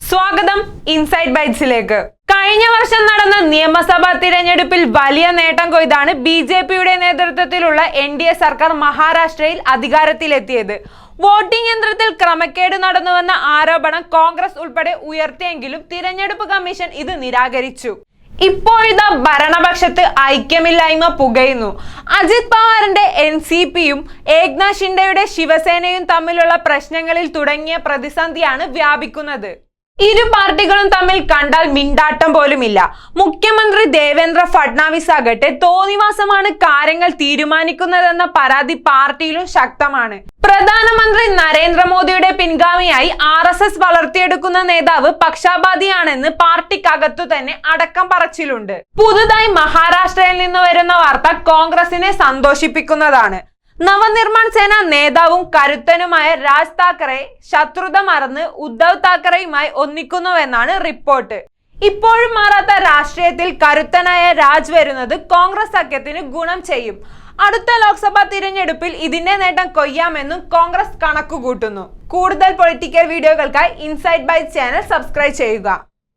സ്വാഗതം ഇൻസൈഡ് ബൈറ്റ്സിലേക്ക്. കഴിഞ്ഞ വർഷം നടന്ന നിയമസഭാ തിരഞ്ഞെടുപ്പിൽ വലിയ നേട്ടം കൊയ്താണ് ബി ജെ പിയുടെ നേതൃത്വത്തിലുള്ള എൻ ഡി എ സർക്കാർ മഹാരാഷ്ട്രയിൽ അധികാരത്തിലെത്തിയത്. വോട്ടിംഗ് യന്ത്രത്തിൽ ക്രമക്കേട് നടന്നുവെന്ന ആരോപണം കോൺഗ്രസ് ഉൾപ്പെടെ ഉയർത്തിയെങ്കിലും തിരഞ്ഞെടുപ്പ് കമ്മീഷൻ ഇത് നിരാകരിച്ചു. ഇപ്പോഴിതാ ഭരണപക്ഷത്ത് ഐക്യമില്ലായ്മ പുകയുന്നു. അജിത് പവാറിന്റെ എൻ സി പിയും ഏക്നാഥ് ഷിൻഡെയുടെ ശിവസേനയും തമ്മിലുള്ള പ്രശ്നങ്ങളിൽ തുടങ്ങിയ പ്രതിസന്ധിയാണ് വ്യാപിക്കുന്നത്. ഇരു പാർട്ടികളും തമ്മിൽ കണ്ടാൽ മിണ്ടാട്ടം പോലുമില്ല. മുഖ്യമന്ത്രി ദേവേന്ദ്ര ഫഡ്നാവിസ് ആകട്ടെ തോന്നിവാസമാണ് കാര്യങ്ങൾ തീരുമാനിക്കുന്നതെന്ന പരാതി പാർട്ടിയിലും ശക്തമാണ്. പ്രധാനമന്ത്രി നരേന്ദ്രമോദിയുടെ പിൻഗാമിയായി ആർ എസ് എസ് വളർത്തിയെടുക്കുന്ന നേതാവ് പക്ഷാപാതിയാണെന്ന് പാർട്ടിക്കകത്തു തന്നെ അടക്കം പറച്ചിലുണ്ട്. പുതുതായി മഹാരാഷ്ട്രയിൽ നിന്ന് വരുന്ന വാർത്ത കോൺഗ്രസിനെ സന്തോഷിപ്പിക്കുന്നതാണ്. നവനിർമ്മാൺ സേന നേതാവും കരുത്തനുമായ രാജ് താക്കറെ ശത്രുത മറന്ന് ഉദ്ധവ് താക്കറെയുമായി ഒന്നിക്കുന്നുവെന്നാണ് റിപ്പോർട്ട്. ഇപ്പോഴും മാറാത്ത രാഷ്ട്രീയത്തിൽ കരുത്തനായ രാജ് വരുന്നത് കോൺഗ്രസ് സഖ്യത്തിന് ഗുണം ചെയ്യും. അടുത്ത ലോക്സഭാ തിരഞ്ഞെടുപ്പിൽ ഇതിന്റെ നേട്ടം കൊയ്യാമെന്നും കോൺഗ്രസ് കണക്കുകൂട്ടുന്നു. കൂടുതൽ പൊളിറ്റിക്കൽ വീഡിയോകൾക്കായി ഇൻസൈറ്റ് ബൈ ചാനൽ സബ്സ്ക്രൈബ് ചെയ്യുക.